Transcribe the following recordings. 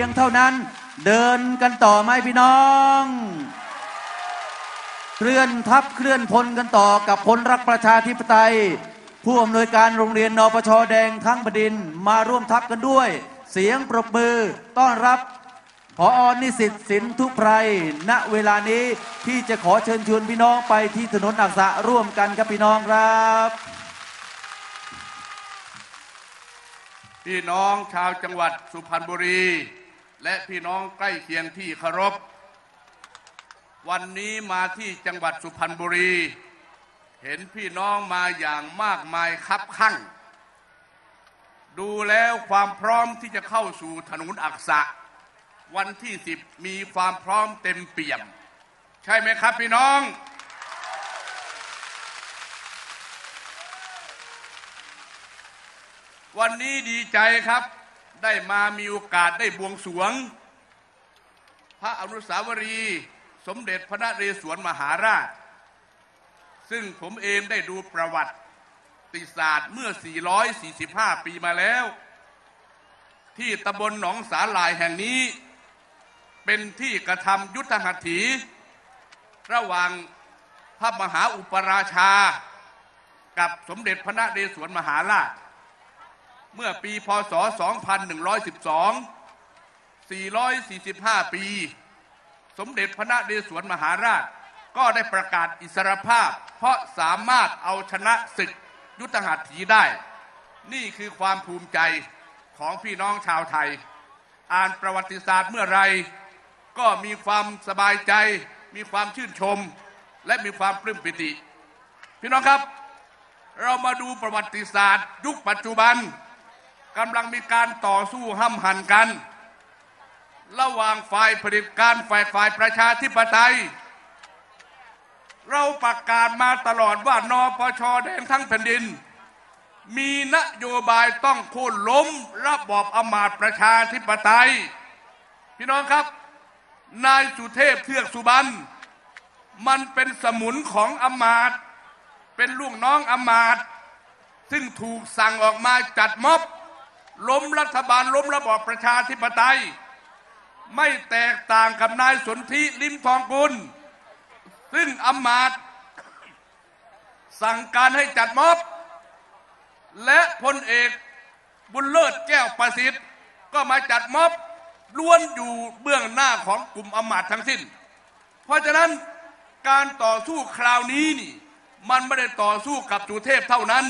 พียงเท่านั้น เดินกันต่อไหมพี่น้อง เคลื่อนทัพเคลื่อนพลกันต่อกับพลรักประชาธิปไตย ผู้อำนวยการโรงเรียนนปชแดงทั้งบดินมาร่วมทัพกันด้วย เสียงปรบมือต้อนรับพออนิสิตสินทุไพรณเวลานี้ที่จะขอเชิญชวนพี่น้องไปที่ถนนอักษะร่วมกันครับพี่น้องครับ พี่น้องชาวจังหวัดสุพรรณบุรี และพี่น้องใกล้เคียงที่เคารพ วันนี้มาที่จังหวัดสุพรรณบุรี เห็นพี่น้องมาอย่างมากมายคับข้างดูแล้วความพร้อมที่จะเข้าสู่ถนนอักษะ วันที่สิบมีความพร้อมเต็มเปี่ยม ใช่ไหมครับพี่น้อง วันนี้ดีใจครับ ได้มามีโอกาสได้บวงสวง พระอนุสาวรีย์สมเด็จพระนเรศวรมหาราช ซึ่งผมเองได้ดูประวัติศาสตร์เมื่อ 445 ปีมาแล้ว ที่ตำบลหนองสาหลายแห่งนี้ เป็นที่กระทำยุทธหัตถี ระหว่างพระมหาอุปราชา กับสมเด็จพระนเรศวรมหาราช เมื่อปีพศ 2112 445 ปี สมเด็จพระนเรศวรมหาราช ก็ได้ประกาศอิสรภาพ เพราะสามารถเอาชนะศึกยุทธหัตถีได้ นี่คือความภูมิใจของพี่น้องชาวไทย อ่านประวัติศาสตร์เมื่อไร ก็มีความสบายใจ มีความชื่นชม และมีความปลื้มปิติ พี่น้องครับ เรามาดูประวัติศาสตร์ ยุคปัจจุบัน กำลังมีการต่อสู้ห้ำหันกัน ระหว่างฝ่ายผลิตการฝ่ายฝ่ายประชาธิปไตย เราประกาศมาตลอดว่านปชแดงทั้งแผ่นดิน มีนโยบายต้องโค่นล้มระบอบอำมาตย์ประชาธิปไตย พี่น้องครับ นายสุเทพเทือกสุบรรณมันเป็นสมุนของอำมาตย์เป็นลูกน้องอำมาตย์ซึ่งถูกสั่งออกมาจัดม็อบ ล้มรัฐบาลล้มระบอบประชาธิปไตย ไม่แตกต่างกับนายสนธิลิมทองกุล ซึ่งอำมาตย์สั่งการให้จัดม็อบ และพลเอกบุญเลิศแก้วประสิทธิ์ ก็มาจัดม็อบล้วนอยู่เบื้องหน้าของกลุ่มอำมาตย์ทั้งสิ้น เพราะฉะนั้นการต่อสู้คราวนี้นี่ มันไม่ได้ต่อสู้กับสุเทพเท่านั้น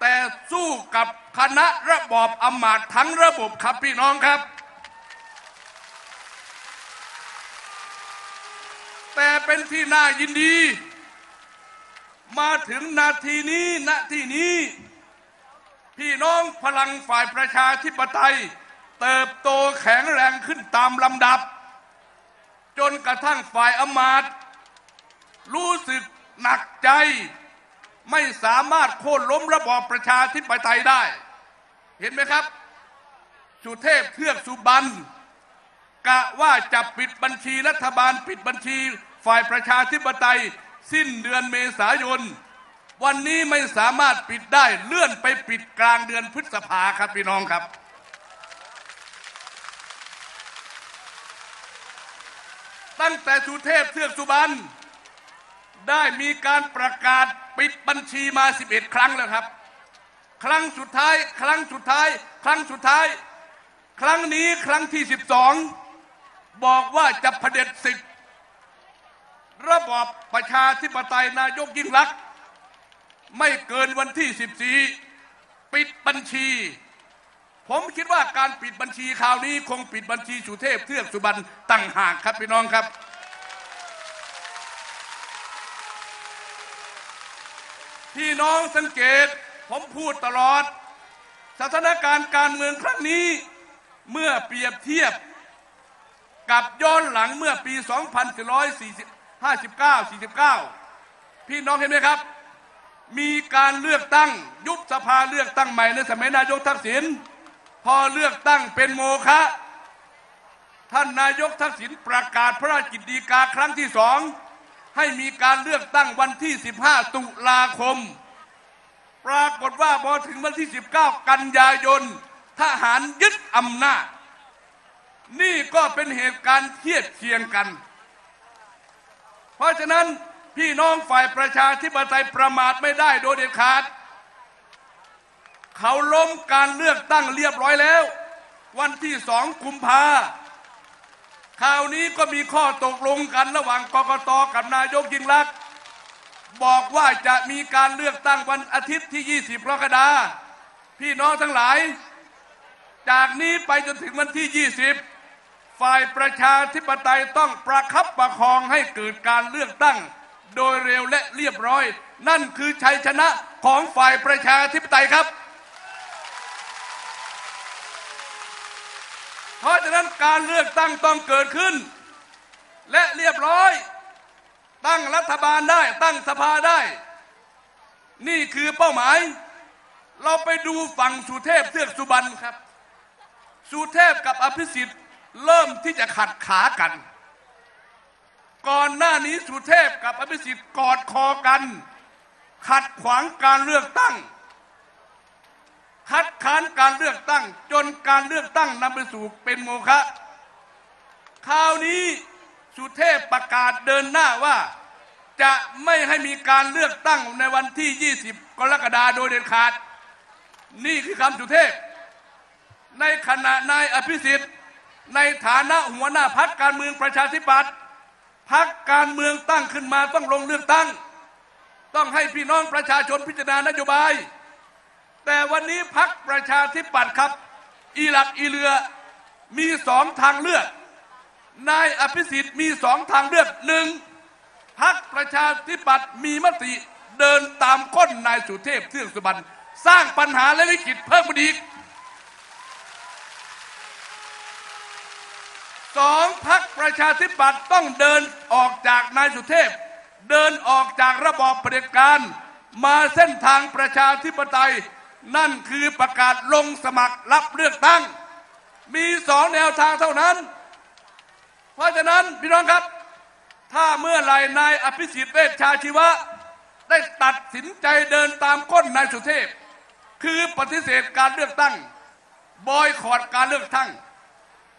แต่สู้กับคณะระบอบอำมาตย์ทั้งระบบครับพี่น้องครับ แต่เป็นที่น่ายินดี มาถึงนาทีนี้ณที่นี้ พี่น้องพลังฝ่ายประชาธิปไตย เติบโตแข็งแรงขึ้นตามลำดับ จนกระทั่งฝ่ายอำมาตย์รู้สึกหนักใจ ไม่สามารถโค่นล้มระบอบประชาธิปไตยได้ เห็นไหมครับ สุเทพเทือกสุบรรณกะว่าจะปิดบัญชีรัฐบาลปิดบัญชีฝ่ายประชาธิปไตย สิ้นเดือนเมษายน วันนี้ไม่สามารถปิดได้เลื่อนไปปิดกลางเดือนพฤษภาครับพี่น้องครับ ตั้งแต่สุเทพเทือกสุบรรณได้มีการประกาศ ปิดบัญชีมา 11 ครั้งแล้วครับ ครั้งสุดท้าย ครั้งสุดท้าย ครั้งสุดท้าย ครั้งนี้ครั้งที่ 12 บอกว่าจะเผด็จศึกระบอบประชาธิปไตยนายกยิ่งลักษณ์ไม่เกินวันที่ 14 ปิดบัญชี ผมคิดว่าการปิดบัญชีคราวนี้คงปิดบัญชีสุเทพเทือกสุบรรณตั้งหากครับพี่น้องครับ พี่น้องสังเกต ผมพูดตลอด สถานการณ์การเมืองครั้งนี้ เมื่อเปรียบเทียบ กับย้อนหลังเมื่อปี 2459 49 พี่น้องเห็นไหมครับ มีการเลือกตั้งยุบสภาเลือกตั้งใหม่ในสมัยนายกทักษิณพอเลือกตั้งเป็นโมฆะท่านนายกทักษิณประกาศพระราชกิจดีกาครั้งที่สอง ให้มีการเลือกตั้งวันที่ 15 ตุลาคม ปรากฏว่าพอถึงวันที่ 19 กันยายน ทหารยึดอำนาจ นี่ก็เป็นเหตุการณ์เทียบเคียงกัน เพราะฉะนั้นพี่น้องฝ่ายประชาธิปไตยประมาทไม่ได้โดยเด็ดขาด เขาล้มการเลือกตั้งเรียบร้อยแล้ว วันที่สองกุมภา คราวนี้ก็มีข้อตกลงกันระหว่างกกตกับนายกยิ่งลักษณ์บอกว่าจะมีการเลือกตั้งวันอาทิตย์ที่ 20กรกฎาคมพี่น้องทั้งหลาย จากนี้ไปจนถึงวันที่ 20 ฝ่ายประชาธิปไตยต้องประคับประคองให้เกิดการเลือกตั้ง โดยเร็วและเรียบร้อย นั่นคือชัยชนะของฝ่ายประชาธิปไตยครับ เพราะฉะนั้นการเลือกตั้งต้องเกิดขึ้น และเรียบร้อย ตั้งรัฐบาลได้ ตั้งสภาได้ นี่คือเป้าหมาย เราไปดูฝั่งสุเทพเทือกสุบรรณครับ สุเทพกับอภิสิทธิ์เริ่มที่จะขัดขากัน ก่อนหน้านี้สุเทพกับอภิสิทธิ์กอดคอกัน ขัดขวางการเลือกตั้ง คัดค้านการเลือกตั้ง จนการเลือกตั้งนำไปสู่เป็นโมฆะคราวนี้สุเทพประกาศเดินหน้าว่า จะไม่ให้มีการเลือกตั้งในวันที่ 20 กรกฎาคมโดยเด็ดขาด นี่คือคำสุเทพ ในขณะนายอภิสิทธิ์ ในฐานะหัวหน้าพักการเมืองประชาธิปัตย์พักการเมืองตั้งขึ้นมาต้องลงเลือกตั้ง ต้องให้พี่น้องประชาชนพิจารณานโยบาย แต่วันนี้พักประชาธิปัตย์ครับ อีหลักอีเรือมีสองทางเลือก นายอภิสิทธิ์มีสองทางเลือกหนึ่งพักประชาธิปัตย์มีมติเดินตามก้นนายสุเทพเทือกสุบรรณสร้างปัญหาและวิกฤตเพิ่มขึ้นอีกสองพักประชาธิปัตย์ต้องเดินออกจากนายสุเทพ เดินออกจากระบอบเผด็จการ มาเส้นทางประชาธิปไตย นั่นคือประกาศลงสมัครรับเลือกตั้ง มีสองแนวทางเท่านั้น เพราะฉะนั้นพี่น้องครับ ถ้าเมื่อไหร่นายอภิสิทธิ์เวชชาชีวะ ได้ตัดสินใจเดินตามก้นนายสุเทพ คือปฏิเสธการเลือกตั้ง บอยคอรดการเลือกตั้ง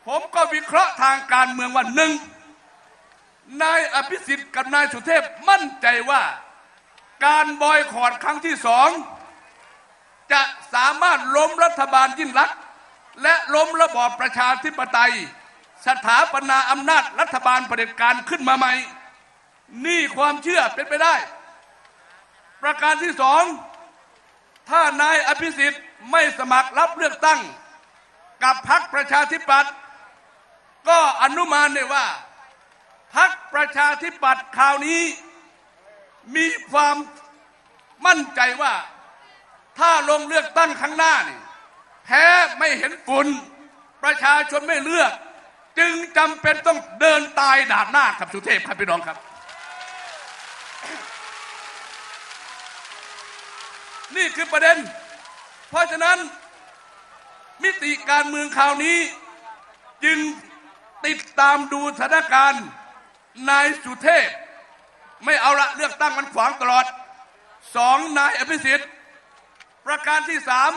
ผมก็วิเคราะห์ทางการเมืองว่าหนึ่งนายอภิสิทธิ์กับนายสุเทพมั่นใจว่า การบอยคอรดครั้งที่สอง สามารถล้มรัฐบาลยิ่งลัก และล้มระบอบประชาธิปไตย สถาปนาอำนาจรัฐบาลเผด็จการขึ้นมาใหม่ นี่ความเชื่อเป็นไปได้ ประการที่สองถ้านายอภิสิทธิ์ไม่สมัครรับเลือกตั้ง กับพรรคประชาธิปัตย์ก็อนุมานได้ว่าพรรคประชาธิปัตย์คราวนี้ มีความมั่นใจว่า ถ้าลงเลือกตั้งครั้งหน้านี่แพ้ไม่เห็นฝุ่นประชาชนไม่เลือก จึงจำเป็นต้องเดินตายดาบหน้าครับสุเทพครับพี่น้องครับ นี่คือประเด็น เพราะฉะนั้น มิติการเมืองคราวนี้ จึงติดตามดูสถานการณ์นายสุเทพ ไม่เอาละเลือกตั้งมันขวางตลอดสองนายอภิสิทธิ์ ประการที่สาม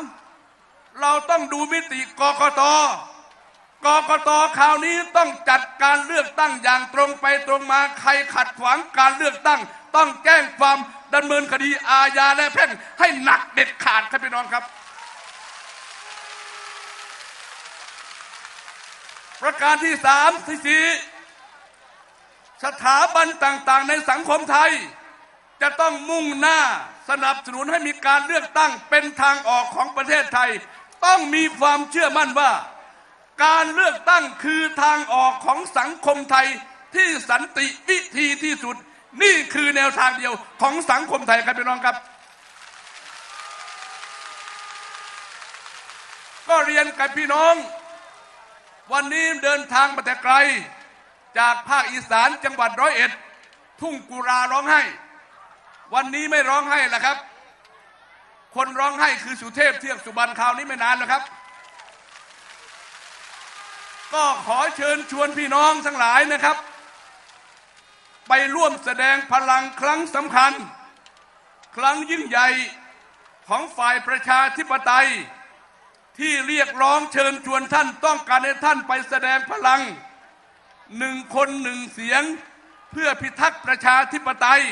เราต้องดูมิติกกตกกตคราวนี้ต้องจัดการเลือกตั้งอย่างตรงไปตรงมาใครขัดขวางการเลือกตั้ง ต้องแจ้งความดำเนินคดีอาญาและแพ่งให้หนักเด็ดขาดครับพี่น้องครับ ประการที่สามที่สี่สถาบันต่างๆในสังคมไทย จะต้องมุ่งหน้า สนับสนุนให้มีการเลือกตั้งเป็นทางออกของประเทศไทย ต้องมีความเชื่อมั่นว่า การเลือกตั้งคือทางออกของสังคมไทยที่สันติวิธีที่สุด นี่คือแนวทางเดียวของสังคมไทยครับพี่น้องครับ ก็เรียนกับพี่น้อง วันนี้เดินทางมาแต่ไกล จากภาคอีสานจังหวัดร้อยเอ็ด ทุ่งกุราร้องไห้ วันนี้ไม่ร้องไห้แล้วครับ คนร้องไห้คือสุเทพเทือกสุบรรณคราวนี้ไม่นานแล้วครับ ก็ขอเชิญชวนพี่น้องทั้งหลายนะครับ ไปร่วมแสดงพลังครั้งสำคัญ ครั้งยิ่งใหญ่ของฝ่ายประชาธิปไตย ที่เรียกร้องเชิญชวนท่านต้องการให้ท่านไปแสดงพลังหนึ่งคนหนึ่งเสียงเพื่อพิทักษ์ประชาธิปไตย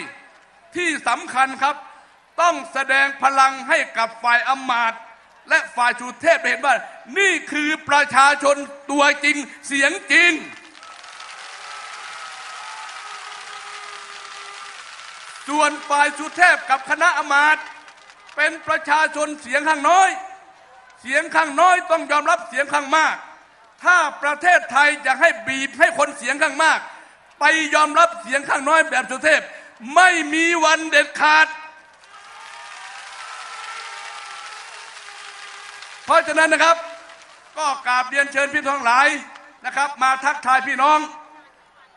ที่สำคัญครับ ต้องแสดงพลังให้กับฝ่ายอมาตและฝ่ายจุเทพเห็นว่า นี่คือประชาชนตัวจริงเสียงจริง ส่วนฝ่ายสุเทพกับคณะอมาตเป็นประชาชนเสียงข้างน้อย เสียงข้างน้อยต้องยอมรับเสียงข้างมาก ถ้าประเทศไทยจะให้บีบให้คนเสียงข้างมาก ไปยอมรับเสียงข้างน้อยแบบสุเทพ ไม่มีวันเด็ดขาด เพราะฉะนั้นนะครับ ก็กราบเรียนเชิญพี่น้องหลายนะครับ มาทักทายพี่น้อง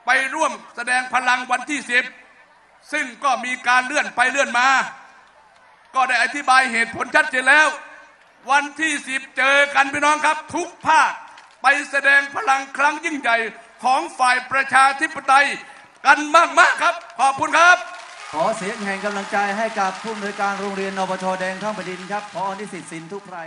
ไปร่วมแสดงพลังวันที่สิบซึ่งก็มีการเลื่อนไปเลื่อนมา ก็ได้อธิบายเหตุผลชัดเจนแล้ว วันที่สิบเจอกันพี่น้องครับ ทุกภาคไปแสดงพลังครั้งยิ่งใหญ่ของฝ่ายประชาธิปไตยกันมาก ๆ ครับ ขอบคุณครับ ขอเสียงแห่งกำลังใจให้กับผู้อำนวยการโรงเรียนนปชแดงท่องแผ่นดินครับพอนิสิตสินทุกไพร